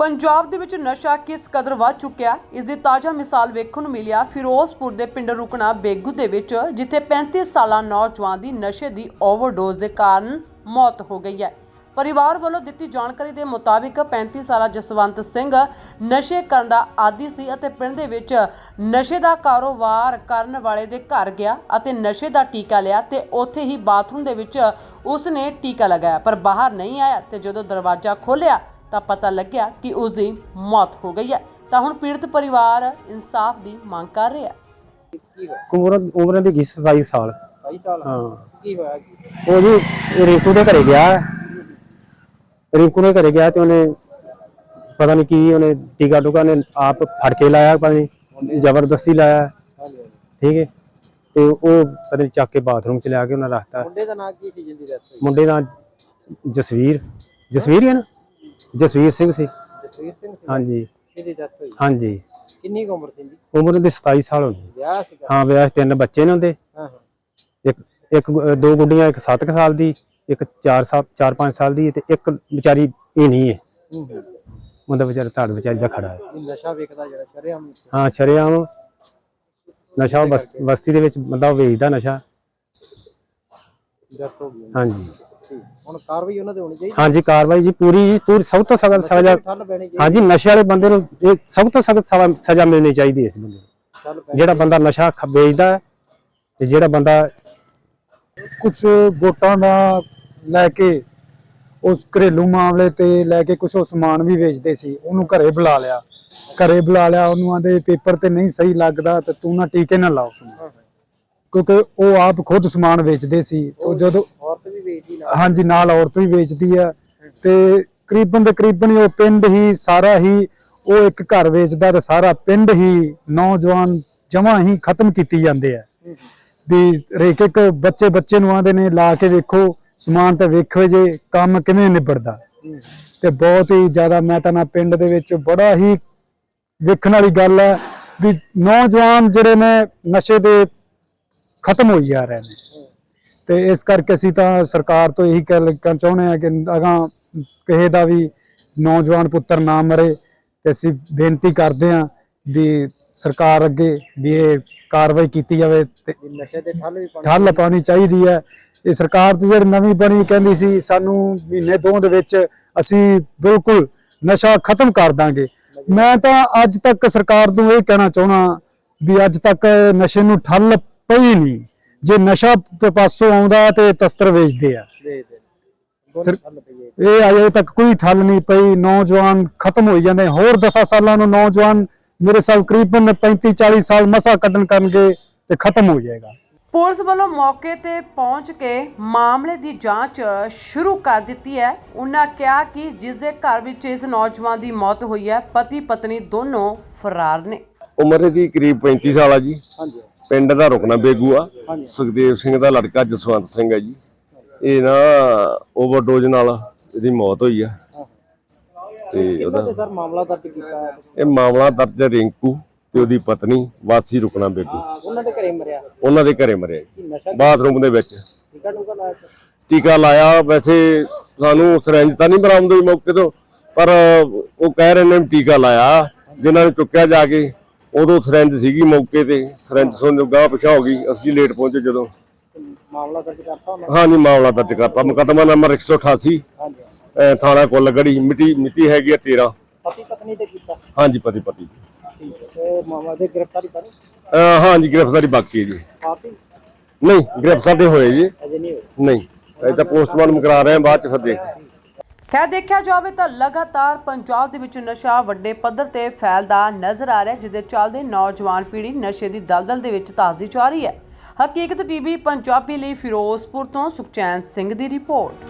ਪੰਜਾਬ ਦੇ ਵਿੱਚ ਨਸ਼ਾ ਕਿਸ ਕਦਰ ਵੱਧ ਚੁੱਕਿਆ? ਇਸ ਦੀ ਤਾਜ਼ਾ ਮਿਸਾਲ ਵੇਖਣ ਨੂੰ ਮਿਲਿਆ ਫਿਰੋਜ਼ਪੁਰ ਦੇ ਪਿੰਡ ਰੁਕਣਾ ਬੇਗੂ ਦੇ ਵਿੱਚ, ਜਿੱਥੇ 35 ਸਾਲਾ ਨੌਜਵਾਨ ਦੀ ਨਸ਼ੇ ਦੀ ਓਵਰਡੋਜ਼ ਦੇ ਕਾਰਨ ਮੌਤ ਹੋ ਗਈ ਹੈ। ਪਰਿਵਾਰ ਵੱਲੋਂ ਦਿੱਤੀ ਜਾਣਕਾਰੀ ਦੇ ਮੁਤਾਬਿਕ 35 ਸਾਲਾ ਜਸਵੰਤ ਸਿੰਘ ਨਸ਼ੇ ਕਰਨ ਦਾ ਆਦੀ ਸੀ ਅਤੇ ਪਿੰਡ ਦੇ ਵਿੱਚ ਨਸ਼ੇ ਦਾ ਕਾਰੋਬਾਰ ਕਰਨ ਵਾਲੇ ਦੇ ਘਰ ਗਿਆ ਅਤੇ ਨਸ਼ੇ ਦਾ ਟੀਕਾ ਲਿਆ ਤੇ ਉੱਥੇ ਹੀ ਬਾਥਰੂਮ ਦੇ ਵਿੱਚ ਉਸਨੇ ਟੀਕਾ ਲਗਾਇਆ, ਪਰ ਬਾਹਰ ਨਹੀਂ ਆਇਆ ਤੇ ਜਦੋਂ ਦਰਵਾਜ਼ਾ ਖੋਲ੍ਹਿਆ ਤਾਂ ਪਤਾ ਲੱਗਿਆ ਕਿ ਉਸ ਦੀ ਮੌਤ ਹੋ ਗਈ ਹੈ। ਤਾਂ ਹੁਣ ਪੀੜਤ ਪਰਿਵਾਰ ਇਨਸਾਫ ਦੀ ਮੰਗ ਕਰ ਰਿਹਾ ਹੈ। ਉਮਰ ਉਮਰ ਦੀ 27 ਸਾਲ। ਸਹੀ ਸਾਲ? ਹਾਂ। ਕੀ ਹੋਇਆ ਕੀ ਉਹ ਜੀ ਰਿੰਕੂ ਦੇ ਘਰੇ ਗਿਆ। ਰਿੰਕੂ ਦੇ ਘਰੇ ਗਿਆ ਤੇ ਉਹਨੇ ਪਤਾ ਨਹੀਂ ਕੀ ਉਹਨੇ ਟੀਕਾ ਟੁਕਾ ਨੇ ਆਪ ਫੜ ਕੇ ਲਾਇਆ ਪਤਾ ਨਹੀਂ ਜ਼ਬਰਦਸਤੀ ਲਾਇਆ। ਠੀਕ ਹੈ। ਤੇ ਉਹ ਪਤਾ ਨਹੀਂ ਚੱਕ ਕੇ ਬਾਥਰੂਮ ਚ ਲਿਆ ਕੇ ਉਹਨਾਂ ਰੱਖਤਾ। ਮੁੰਡੇ ਦਾ ਨਾਂ ਕੀ ਸੀ ਜਿੰਦੀ ਹੋਈ? ਮੁੰਡੇ ਦਾ ਜਸਵੀਰ। ਜਸਵੀਰ ਹੈ ਨਾ? ਜਸਵੀਰ ਸਿੰਘ ਸੀ। ਜਸਵੀਰ ਸਿੰਘ ਸੀ। ਹਾਂਜੀ। ਜਿਹਦੀ ਡੈਥ ਹੋਈ। ਹਾਂਜੀ। ਕਿੰਨੀ ਕੁ ਉਮਰ ਸੀ ਜੀ? ਉਮਰ ਉਹਦੀ 27 ਸਾਲ ਹੋਣੀ। ਵਿਆਹ ਸੀਗਾ? ਹਾਂ ਵਿਆਹ 'ਚ ਤਿੰਨ ਬੱਚੇ ਨੇ ਉਹਦੇ। ਹਾਂ ਹਾਂ। ਇੱਕ ਇੱਕ ਦੋ ਗੁੱਡੀਆਂ ਇੱਕ 7 ਸਾਲ ਦੀ ਇੱਕ 4 ਸਾਲ 4-5 ਸਾਲ ਦੀ ਤੇ ਇੱਕ ਵਿਚਾਰੀ ਇਹ ਨਹੀਂ ਹੈ। ਉਹਦਾ ਵਿਚਾਰਾ ਧੜ ਵਿਚਾਰੀ ਦਾ ਖੜਾ ਹੈ। ਨਸ਼ਾ ਵੇਖਦਾ ਜਿਹੜਾ ਸ਼ਰੇਆਮ ਹਾਂ ਛਰਿਆਮ ਨਸ਼ਾ ਬਸ- ਬਸਤੀ ਦੇ ਵਿੱਚ ਬੰਦਾ ਵੇਚਦਾ ਨਸ਼ਾ। ਡੈਥ ਹੋ ਗਈ। ਹਾਂਜੀ। ਠੀਕ। ਹੁਣ ਕਾਰਵਾਈ ਉਹਨਾਂ ਤੇ ਹੋਣੀ ਚਾਹੀਦੀ? ਹਾਂਜੀ ਕਾਰਵਾਈ ਜੀ ਪੂਰੀ ਜੀ ਪੂਰੀ ਸਭ ਤੋਂ ਸਖਤ ਸਜ਼ਾ। ਠੱਲ ਪੈਣੀ ਚਾਹੀਦੀ। ਹਾਂਜੀ ਨਸ਼ੇ ਵਾਲੇ ਬੰਦੇ ਨੂੰ ਇਹ ਸਭ ਤੋਂ ਸਖਤ ਸਜ਼ਾ- ਮਿਲਣੀ ਚਾਹੀਦੀ ਹੈ ਇਸ ਬੰਦੇ ਨੂੰ। ਠੱਲ ਪੈਣੀ ਜਿਹੜਾ ਬੰਦਾ ਨਸ਼ਾ ਖ- ਵੇਚਦਾ ਹੈ ਤੇ ਜਿਹੜਾ ਬੰਦਾ ਕੁਝ ਵੋਟਾਂ ਦਾ ਲੈ ਕੇ ਉਸ ਘਰੇਲੂ ਮਾਮਲੇ ਤੇ ਲੈ ਕੇ ਕੁਝ ਉਹ ਸਮਾਨ ਵੀ ਵੇਚਦੇ ਸੀ ਉਹਨੂੰ ਘਰੇ ਬੁਲਾ ਲਿਆ। ਘਰੇ ਬੁਲਾ ਲਿਆ ਉਹਨੂੰ ਆਂਦੇ ਪੇਪਰ ਤੇ ਨਹੀਂ ਸਹੀ ਲੱਗਦਾ ਤੇ ਤੂੰ ਨਾ ਟੀਕੇ ਨਾ ਲਾਓ ਉਸਨੂੰ ਕਿਉਂਕਿ ਉਹ ਆਪ ਖੁਦ ਸਮਾਨ ਵੇਚਦੇ ਸੀ। ਉਹ ਜਦੋਂ ਔਰਤ ਵੀ ਵੇਚਦੀ ਨਾ ਹਾਂਜੀ ਨਾਲ ਔਰਤ ਵੀ ਵੇਚਦੀ ਆ। ਤੇ ਕਰੀਬਨ ਦੇ ਕਰੀਬਨ ਉਹ ਪਿੰਡ ਹੀ ਸਾਰਾ ਹੀ ਉਹ ਇੱਕ ਘਰ ਵੇਚਦਾ ਤੇ ਸਾਰਾ ਪਿੰਡ ਹੀ ਨੌਜਵਾਨ ਜਮਾਂ ਹੀ ਖਤਮ ਕੀਤੀ ਜਾਂਦੇ ਆ। ਵੀ ਰੇਕ ਇੱਕ ਬੱਚੇ ਬੱਚੇ ਨੂੰ ਆਂਦੇ ਨੇ ਲਾ ਕੇ ਵੇਖੋ ਸਮਾਨ ਤੇ ਵੇਖੋ ਜੇ ਕੰਮ ਕਿਵੇਂ ਨਿਬੜਦਾ। ਤੇ ਬਹੁਤ ਹੀ ਜ਼ਿਆਦਾ ਮੈਂ ਤਾਂ ਨਾ ਪਿੰਡ ਦੇ ਵਿੱਚ ਬੜਾ ਹੀ ਵੇਖਣ ਵਾਲੀ ਗੱਲ ਹੈ ਵੀ ਨੌਜਵਾਨ ਜਿਹੜੇ ਨੇ ਨਸ਼ੇ ਦੇ ਖਤਮ ਹੋਈ ਜਾ ਰਹੇ ਨੇ ਤੇ ਇਸ ਕਰਕੇ ਅਸੀਂ ਤਾਂ ਸਰਕਾਰ ਤੋਂ ਇਹੀ ਕਹਿ ਕਹਿਣਾ ਚਾਹੁੰਦੇ ਆ ਕਿ ਅਗਾਂ ਕਿਸੇ ਦਾ ਵੀ ਨੌਜਵਾਨ ਪੁੱਤਰ ਨਾ ਮਰੇ ਤੇ ਅਸੀਂ ਬੇਨਤੀ ਕਰਦੇ ਆ ਵੀ ਸਰਕਾਰ ਅੱਗੇ ਵੀ ਇਹ ਕਾਰਵਾਈ ਕੀਤੀ ਜਾਵੇ ਤੇ ਨਸ਼ੇ ਠੱਲ ਵੀ ਪਾਣੀ ਠੱਲ ਚਾਹੀਦੀ। ਹੈ। ਇਹ ਸਰਕਾਰ ਤੇ ਜਿਹੜੀ ਨਵੀਂ ਬਣੀ ਕਹਿੰਦੀ ਸੀ ਸਾਨੂੰ ਮਹੀਨੇ ਦੋ ਦੇ ਵਿੱਚ ਅਸੀਂ ਬਿਲਕੁਲ ਨਸ਼ਾ ਖਤਮ ਕਰ ਦਾਂਗੇ। ਮੈਂ ਤਾਂ ਅੱਜ ਤੱਕ ਸਰਕਾਰ ਨੂੰ ਇਹ ਕਹਿਣਾ ਚਾਹਣਾ ਵੀ ਅੱਜ ਤੱਕ ਨਸ਼ੇ ਨੂੰ ਠੱਲ ਪਈ ਨਹੀਂ। ਜੇ ਨਸ਼ਾ ਪ- ਪਾਸੋਂ ਆਉਂਦਾ ਤੇ ਤਸਤਰ ਵੇਚਦੇ ਆ। ਸਰ- ਇਹ ਅਜੇ ਤੱਕ ਕੋਈ ਠੱਲ ਨਹੀਂ ਪਈ। ਨੌਜਵਾਨ ਖਤਮ ਹੋਈ ਜਾਂਦੇ ਹੋਰ 10 ਸਾਲਾਂ ਨੂੰ ਨੌਜਵਾਨ ਮੇਰੇ ਸਾਹ ਕਰੀਬਨ 35 40 ਸਾਲ ਮਸਾ ਕੱਢਣ ਕਰਨਗੇ ਤੇ ਖਤਮ ਹੋ ਜਾਏਗਾ। ਪੁਲਿਸ ਵੱਲੋਂ ਮੌਕੇ ਤੇ ਪਹੁੰਚ ਕੇ ਮਾਮਲੇ ਦੀ ਜਾਂਚ ਸ਼ੁਰੂ ਕਰ ਦਿੱਤੀ ਹੈ। ਉਹਨਾਂ ਕਿਹਾ ਕਿ ਜਿਸ ਦੇ ਘਰ ਵਿੱਚ ਇਸ ਨੌਜਵਾਨ ਦੀ ਮੌਤ ਹੋਈ ਹੈ। ਪਤੀ ਪਤਨੀ ਦੋਨੋਂ ਫਰਾਰ ਨੇ। ਉਮਰ ਦੀ ਕਰੀਬ 35 ਸਾਲ ਆ ਜੀ। ਹਾਂਜੀ। ਪਿੰਡ ਦਾ ਰੁਕਣਾ ਬੇਗੂ ਆ। ਸੁਖਦੇਵ ਸਿੰਘ ਦਾ ਲੜਕਾ ਜਸਵੰਤ ਸਿੰਘ ਹੈ ਜੀ। ਇਹ ਨਾ ਓਵਰਡੋਜ਼ ਨਾਲ ਇਹਦੀ ਮੌਤ ਹੋਈ ਆ। ਤੇ ਉਹਦਾ ਸਰ ਮਾਮਲਾ ਦਰਜ ਕੀਤਾ ਇਹ ਮਾਮਲਾ ਦਰਜ ਰਿੰਕੂ ਤੇ ਉਹਦੀ ਪਤਨੀ ਵਾਸੀ ਰੁਕਣਾ ਬੇਗੂ। ਉਹਨਾਂ ਦੇ ਘਰੇ ਮਰਿਆ? ਉਹਨਾਂ ਦੇ ਘਰੇ ਮਰਿਆ ਬਾਥਰੂਮ ਦੇ ਵਿੱਚ। ਟੀਕਾ ਟੂਕਾ ਲਾਇਆ ਸੀ? ਟੀਕਾ ਲਾਇਆ ਵੈਸੇ ਸਾਨੂੰ ਸਰੰਜ ਤਾਂ ਨਹੀਂ ਬਰਾਮਦ ਹੋਈ ਮੌਕੇ ਤੋਂ ਪਰ ਉਹ ਕਹਿ ਰਹੇ ਨੇ ਟੀਕਾ ਲਾਇਆ ਜਿਨ੍ਹਾਂ ਨੇ ਚੁੱਕਿਆ ਜਾ ਕੇ। ਉਦੋਂ ਸਰੰਜ ਸੀਗੀ ਮੌਕੇ ਤੇ ਸਰੰਜ ਸੁਣ ਗਾਹ ਪਿਛਾ ਹੋ ਗਈ ਅਸੀਂ ਲੇਟ ਪਹੁੰਚੇ ਜਦੋਂ। ਮਾਮਲਾ ਦਰਜ ਕਰਤਾ ਉਹਨਾਂ? ਹਾਂਜੀ ਮਾਮਲਾ ਦਰਜ ਕਰਤਾ ਮੁਕੱਦਮਾ ਨੰਬਰ 188 ਹਾਂਜੀ। ਥਾਣਾ ਕੁੱਲਗੜੀ ਮਿੱਟੀ ਮਿੱਟੀ ਹੈਗੀ ਆ 13 ਪਤੀ ਪਤਨੀ ਤੇ ਕੀਤਾ? ਹਾਂਜੀ ਪਤੀ ਪਤੀ ਠੀਕ ਹੈ ਮਾਮਲਾ ਦੇ ਗ੍ਰਿਫਤਾਰੀ ਅਹ ਹਾਂਜੀ ਗ੍ਰਿਫਤਾਰੀ ਬਾਕੀ ਹੈ ਜੀ। ਨਹੀਂ ਗ੍ਰਿਫਤਾਰ ਦੇ ਹੋਏ ਜੀ। ਅਜੇ ਨਹੀਂ ਹੋਈ ਨਹੀਂ ਇਹ ਤਾਂ ਪੋਸਟਮਾਰਟਮ ਕਰਾ ਰਹੇ ਆ ਬਾਅਦ ਚ ਫਿਰ ਦੇਖ ਖੈਰ ਦੇਖਿਆ ਜਾਵੇ ਤਾਂ ਲਗਾਤਾਰ ਪੰਜਾਬ ਦੇ ਵਿੱਚ ਨਸ਼ਾ ਵੱਡੇ ਪੱਧਰ ਤੇ ਫੈਲਦਾ ਨਜ਼ਰ ਆ ਰਿਹਾ ਹੈ, ਜਿਹਦੇ ਚੱਲਦੇ ਨੌਜਵਾਨ ਪੀੜ੍ਹੀ ਨਸ਼ੇ ਦੀ ਦਲਦਲ ਦੇ ਵਿੱਚ ਤਾਜ਼ੀ ਜਾ ਰਹੀ ਹੈ। ਹਕੀਕਤ ਟੀਵੀ ਪੰਜਾਬੀ ਲਈ ਫਿਰੋਜ਼ਪੁਰ ਤੋਂ ਸੁਖਚੈਨ ਸਿੰਘ ਦੀ ਰਿਪੋਰਟ।